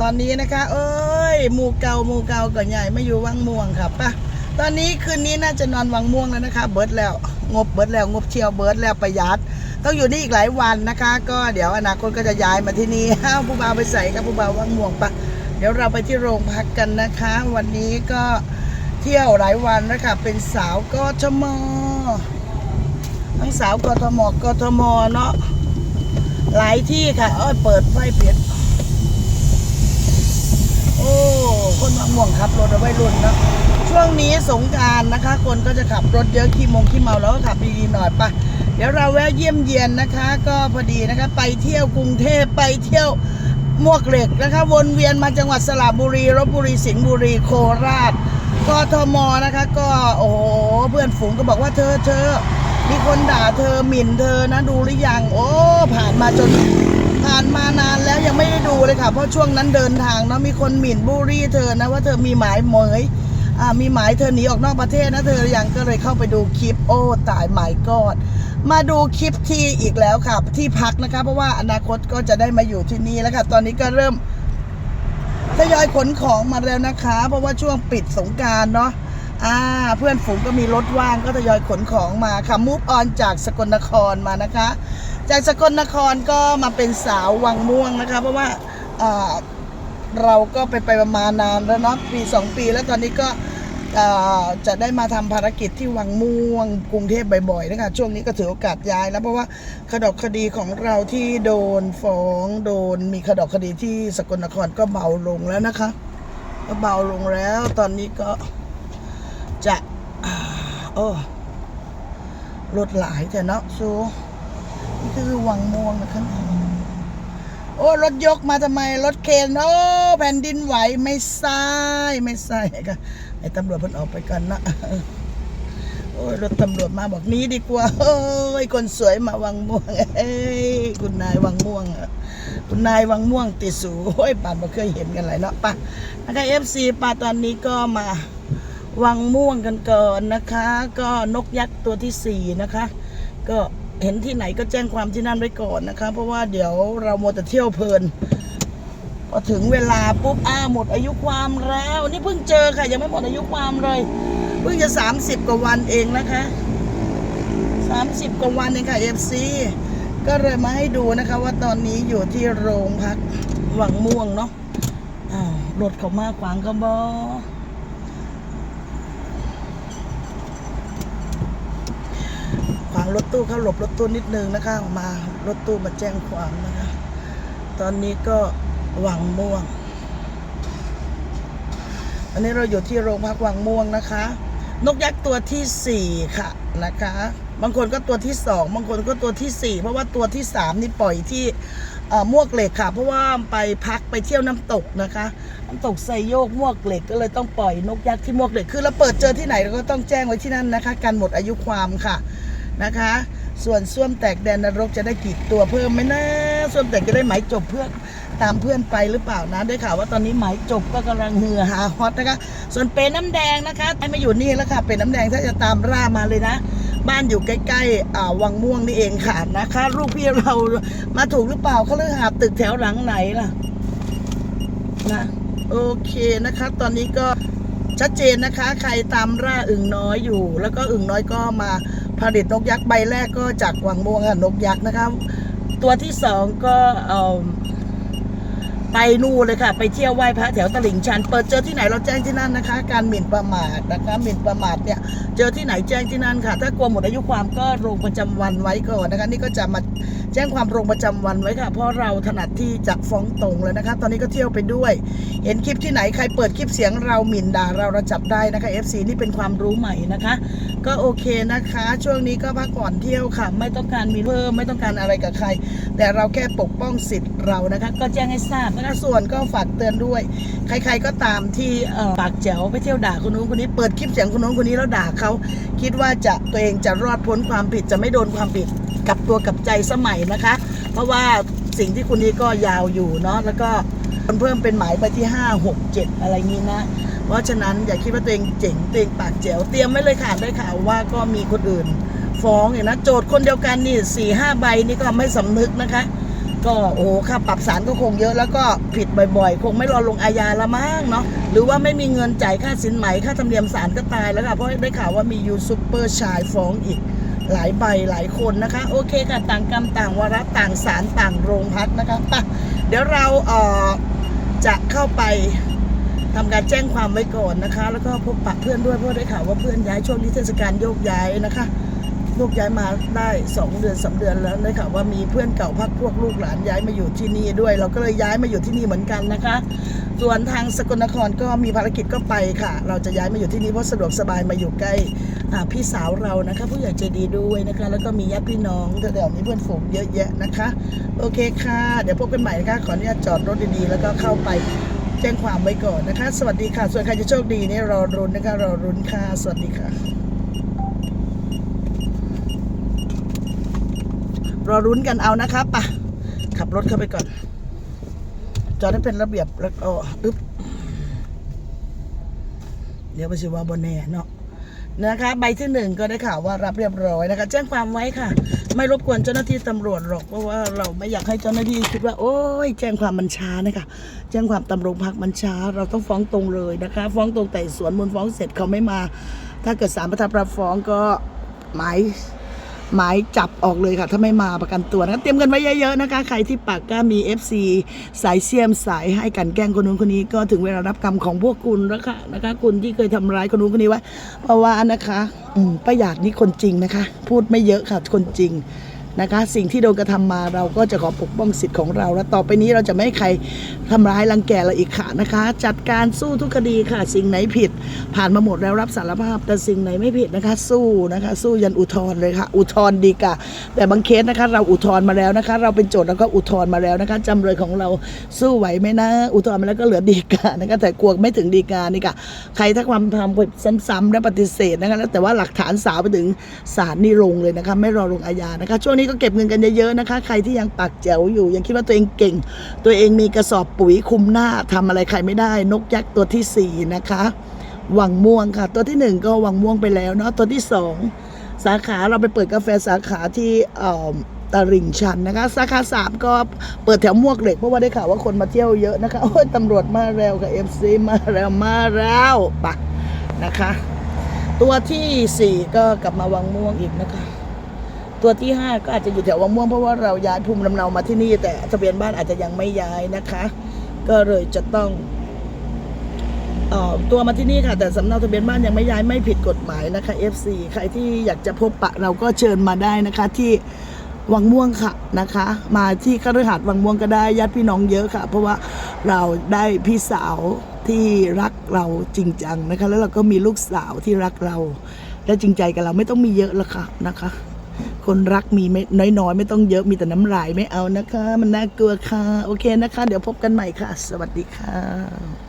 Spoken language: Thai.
ตอนนี้นะคะ เอ้ยหมู่เก่าหมู่เก่าก่อนใหญ่ไม่อยู่วังม่วงครับปะตอนนี้คืนนี้น่าจะนอนวังม่วงแล้วนะคะ เบิร์ดแล้วงบเบิร์ดแล้วงบเชียวเบิร์ดแล้วประหยัดต้องอยู่นี่อีกหลายวันนะคะ ก็เดี๋ยวอนาคตก็จะย้ายมาที่นี่ห้าผู้บ่าวไปใส่ครับผู้บ่าววังม่วงปะเดี๋ยวเราไปที่โรงพักกันนะคะ วันนี้ก็เที่ยวหลายวันนะคะเป็นสาวกทมทั้งสาวกทมกทมเนาะหลายที่ค่ะเอ้ยเปิดไฟเปลี่ยน โอ้ ว่วงขับรถเอาไว้รุ่นเนะช่วงนี้สงการนะคะ คนก็จะขับรถเยอะขี้มงขี้เมาแล้วก็ขับดีๆหน่อยปะเดี๋ยวเราแวะเยี่ยมเยียนนะคะ ก็พอดีนะคะ ไปเที่ยวกรุงเทพไปเที่ยวมวกเหล็กนะคะ วนเวียนมาจังหวัดสระบุรีลบบุรีสิงห์บุรีโคราชกทมนะคะ ก็โอ้โหเพื่อนฝูงก็บอกว่าเธอเธอมีคนด่าเธอหมิ่นเธอนะดูหรือยัง โอ้ ผ่านมาจน ผ่านมานานแล้วยังไม่ได้ดูเลยค่ะ เพราะช่วงนั้นเดินทางเนาะมีคนหมิ่นบูลลี่เธอนะว่าเธอมีหมายเหมยอ่ามีหมายเธอหนีออกนอกประเทศนะเธอยังก็เลยเข้าไปดูคลิปโอ้ตายหมายกอดมาดูคลิปที่อีกแล้วค่ะ ที่พักนะคะ เพราะว่าอนาคตก็จะได้มาอยู่ที่นี่แล้วค่ะ ตอนนี้ก็เริ่มทยอยขนของมาแล้วนะคะ เพราะว่าช่วงปิดสงการเนาะอ่าเพื่อนฝูงก็มีรถว่างก็ทยอยขนของมาค่ะมูฟออนจากสกลนครมานะคะ จากสกลนครก็มาเป็นสาววังม่วงนะคะ เพราะว่าเราก็ไปไปมานานแล้วเนาะปีสองปี แล้วตอนนี้ก็จะได้มาทำภารกิจที่วังม่วง กรุงเทพบ่อยๆนะคะช่วงนี้ก็ถือโอกาสย้ายแล้วเพราะว่าคดอกคดีของเราที่โดนฟ้องโดนมีคดอกคดีที่สกลนครก็เบาลงแล้วนะคะก็เบาลงแล้ว ตอนนี้ก็จะโอ้รถหลายแต่เนาะซู นี่คือวังม่วงนะครับโอ้รถยกมาทำไมรถเคนโอ้แผ่นดินไหวไม่ใช่ไม่ใช่ก็ไอ้ตำรวจมันออกไปกันนะโอ้รถตำรวจมาบอกนี้ดีกว่าเฮ้ยคนสวยมาวังม่วงเอ้ยคุณนายวังม่วงคุณนายวังม่วงติดสูโอ้ยป่านมาเคยเห็นกันหลายเนาะป่ะนะคะเอฟซีป่าตอนนี้ก็มาวังม่วงกันก่อนนะคะ ก็นกยักษ์ตัวที่สี่นะคะ ก็ เห็นที่ไหนก็แจ้งความที่นั่นไว้ก่อนนะคะ เพราะว่าเดี๋ยวเราโมวแต่เที่ยวเพลินพอถึงเวลาปุ๊บอ้าหมดอายุความแล้วนี่เพิ่งเจอค่ะ ยังไม่หมดอายุความเลยเพิ่งจะ30กว่าวันเองนะคะ30กว่าวันเองค่ะ FC ก็เลยมาให้ดูนะคะ ว่าตอนนี้อยู่ที่โรงพักหวังม่วงเนาะอ้าวรถเขามาขวางก็บอ ขวาง รถตู้เขาหลบรถตู้นิดนึงนะคะ มารถตู้มาแจ้งความนะคะ ตอนนี้ก็วังม่วง อันนี้เราอยู่ที่โรงพักวังม่วงนะคะ นกยักษ์ตัวที่สี่ค่ะนะคะ บางคนก็ตัวที่สองบางคนก็ตัวที่สี่เพราะว่าตัวที่สามนี่ปล่อยที่เอ่อมวกเหล็กค่ะ เพราะว่าไปพักไปเที่ยวน้ำตกนะคะน้ำตกไซโยกมวกเหล็กก็เลยต้องปล่อยนกยักษ์ที่มวกเหล็กคือเราเปิดเจอที่ไหนเราก็ต้องแจ้งไว้ที่นั่นนะคะ การหมดอายุความค่ะ นะคะ ส่วนส้วมแตกแดนนรกจะได้กี่ตัวเพิ่มไหมนะส้วมแตกจะได้หมายจบเพื่อนตามเพื่อนไปหรือเปล่านะได้ข่าวว่าตอนนี้หมายจบก็กำลังเหือหาฮอตนะคะ ส่วนเปรน้ำแดงนะคะไอ้มาอยู่นี่แล้วค่ะเปรน้ำแดงถ้าจะตามร่ามาเลยนะ บ้านอยู่ใกล้ๆวังม่วงนี่เองค่ะนะคะลูกพี่เรามาถูกหรือเปล่าเขาเลือกหาตึกแถวหลังไหนล่ะนะโอเคนะคะ ตอนนี้ก็ชัดเจนนะคะ ใครตามร่าอึ่งน้อยอยู่ แล้วก็อึ่งน้อยก็มา ผลิตนกยักษ์ใบแรกก็จากวังม่วงนกยักษ์นะครับ ตัวที่สองก็เอ่อ ไปนู่นเลยค่ะ ไปเที่ยวไหว้พระแถวตลิ่งชัน เปิดเจอที่ไหนเราแจ้งที่นั่นนะคะ การหมิ่นประมาทนะคะหมิ่นประมาทเนี่ยเจอที่ไหนแจ้งที่นั่นค่ะ ถ้ากลัวหมดอายุความก็ลงประจำวันไว้ก่อนนะคะ นี่ก็จะมาแจ้งความลงประจำวันไว้ค่ะ เพราะเราถนัดที่จะฟ้องตรงเลยนะคะ ตอนนี้ก็เที่ยวไปด้วย เห็นคลิปที่ไหนใครเปิดคลิปเสียงเราหมิ่นด่าเราเราจับได้นะคะ FC นี่เป็นความรู้ใหม่นะคะ ก็โอเคนะคะ ช่วงนี้ก็พักผ่อนเที่ยวค่ะ ไม่ต้องการมีเพิ่มไม่ต้องการอะไรกับใคร แต่เราแค่ปกป้องสิทธิ์เรานะคะก็แจ้งให้ทราบนะคะส่วนก็ฝากเตือนด้วย ใครๆก็ตามที่ปากแจ๋วไปเที่ยวด่าคนนู้นคนนี้เปิดคลิปเสียงคนนู้นคนนี้แล้วด่าเขาคิดว่าจะตัวเองจะรอดพ้นความผิดจะไม่โดนความผิดกลับตัวกลับใจสมัยนะคะ เพราะว่าสิ่งที่คุณนี้ก็ยาวอยู่เนาะแล้วก็เพิ่มเป็นหมายไปที่ 5 6 7 อะไรงี้นะ เพราะฉะนั้นอย่าคิดว่าตัวเองเจ๋งตัวเองปากแจ๋วเตรียมไว้เลยค่ะได้ข่าวว่าก็มีคนอื่น ฟ้องอย่างนะโจทย์คนเดียวกันนี่สี่ห้าใบนี่ก็ไม่สำนึกนะคะ ก็โอ้ค่าปรับสารก็คงเยอะแล้วก็ผิดบ่อยๆ คงไม่รอลงอาญาละมั้งเนาะหรือว่าไม่มีเงินจ่ายค่าสินไหมค่าธรรมเนียมศาลก็ตายแล้วค่ะเพราะได้ข่าวว่ามียูซูเปอร์ชายฟ้องอีกหลายใบหลายคนนะคะ โอเคค่ะต่างกรรมต่างวาระต่างศาลต่างโรงพักนะคะไปเดี๋ยวเราเอ่อจะเข้าไปทำการแจ้งความไว้ก่อนนะคะ แล้วก็พบปะเพื่อนด้วยเพราะได้ข่าวว่าเพื่อนย้ายช่วงนี้เทศกาลโยกย้ายนะคะ ลูกย้ายมาได้สองเดือนสามเดือนแล้วได้ข่าวว่ามีเพื่อนเก่าพักพวกลูกหลานย้ายมาอยู่ที่นี่ด้วย เราก็เลยย้ายมาอยู่ที่นี่เหมือนกันนะคะ ส่วนทางสกลนครก็มีภารกิจก็ไปค่ะ เราจะย้ายมาอยู่ที่นี่เพราะสะดวกสบายมาอยู่ใกล้พี่สาวเรานะคะ ผู้ใหญ่ใจดีด้วยนะคะ แล้วก็มีญาติพี่น้องแถวๆนี้เพื่อนฝูงเยอะแยะนะคะ โอเคค่ะ เดี๋ยวพบกันใหม่นะคะขออนุญาตจอดรถดีๆ แล้วก็เข้าไปแจ้งความไว้ก่อนนะคะ สวัสดีค่ะ ส่วนใครจะโชคดีนี่รอรุนนะคะ รอรุนค่ะ สวัสดีค่ะ รอรุ้นกันเอานะคะปะขับรถเข้าไปก่อน จอดให้เป็นระเบียบแล้วก็อึ๊บเดี๋ยวไปสิว่าบนแน่เนาะนะคะใบที่หนึ่งก็ได้ข่าวว่ารับเรียบร้อยนะคะ แจ้งความไว้ค่ะ ไม่รบกวนเจ้าหน้าที่ตำรวจหรอกเพราะว่าเราไม่อยากให้เจ้าหน้าที่คิดว่า โอ้ยแจ้งความมันช้านะคะ แจ้งความตำรวจพักมันช้า เราต้องฟ้องตรงเลยนะคะ ฟ้องตรงแต่สวนมูลฟ้องเสร็จเขาไม่มา ถ้าเกิดศาลประทับรับฟ้องก็หมาย หมายจับออกเลยค่ะ ถ้าไม่มาประกันตัวนะเตรียมกันไว้เยอะๆนะคะ ใครที่ปากกล้ามี FC สายเสียมสายให้กันแกล้งคนนู้นคนนี้ก็ถึงเวลารับกรรมของพวกคุณแล้วค่ะนะคะ คุณที่เคยทำร้ายคนนู้นคนนี้ไว้เพราะว่านะคะอประหยัดนี่คนจริงนะคะ พูดไม่เยอะค่ะคนจริงนะคะ สิ่งที่โดนกระทำมาเราก็จะขอปกป้องสิทธิ์ของเรา และต่อไปนี้เราจะไม่ให้ใคร ทำร้ายรังแกเราอีกค่ะนะคะ จัดการสู้ทุกคดีค่ะ สิ่งไหนผิด ผ่านมาหมดแล้วรับสารภาพ แต่สิ่งไหนไม่ผิดนะคะ สู้นะคะ สู้ยันอุทธรณ์เลยค่ะ อุทธรณ์ดีกาแต่บางเคสนะคะ เราอุทธรณ์มาแล้วนะคะ เราเป็นโจทย์แล้วก็อุทธรณ์มาแล้วนะคะจำเลยของเราสู้ไหวไหมนะ อุทธรณ์มาแล้วก็เหลือดีกานะคะแต่กลัวไม่ถึงดีกานี่ค่ะใครถ้าความทำผิดซ้ำๆและปฏิเสธนะคะแล้วแต่ว่าหลักฐานสาวไปถึงศาลนี่ลงเลยนะคะ ไม่รอลงอาญานะคะ ช่วงนี้ก็เก็บเงินกันเยอะๆนะคะ ใครที่ยังปากแจ๋วอยู่ ยังคิดว่าตัวเองเก่ง ตัวเองมีกระสอบปุ๋ยคุมหน้าทำอะไรใครไม่ได้ นกยักษ์ตัวที่สี่นะคะวังม่วงค่ะ ตัวที่หนึ่งก็วังม่วงไปแล้วเนาะตัวที่สองสาขาเราไปเปิดกาแฟสาขาที่เอ่อตลิ่งชันนะคะ สาขาสามก็เปิดแถวมวกเหล็กเพราะว่าได้ข่าวว่าคนมาเที่ยวเยอะนะคะโอ้ยตำรวจมาแล้วค่ะเอฟซีมาแล้วมาแล้วปะนะคะ ตัวที่สี่ก็กลับมาวังม่วงอีกนะคะ ตัวที่ห้าก็อาจจะอยู่แถววังม่วงเพราะว่าเราย้ายภูมิลำเนามาที่นี่แต่ทะเบียนบ้านอาจจะยังไม่ย้ายนะคะ ก็เลยจะต้องเอ่อตัวมาที่นี่ค่ะ แต่สำเนาทะเบียนบ้านยังไม่ย้ายไม่ผิดกฎหมายนะคะ FC ใครที่อยากจะพบปะเราก็เชิญมาได้นะคะที่วังม่วงค่ะนะคะ มาที่คฤหาสน์วังม่วงก็ได้ญาติพี่น้องเยอะค่ะ เพราะว่าเราได้พี่สาวที่รักเราจริงจังนะคะ แล้วเราก็มีลูกสาวที่รักเรา และจริงใจกับเราไม่ต้องมีเยอะละค่ะนะคะ คนรักมีไม่น้อยๆ ไม่ต้องเยอะมีแต่น้ำลายไม่เอานะคะ มันน่ากลัวค่ะ โอเคนะคะ เดี๋ยวพบกันใหม่ค่ะ สวัสดีค่ะ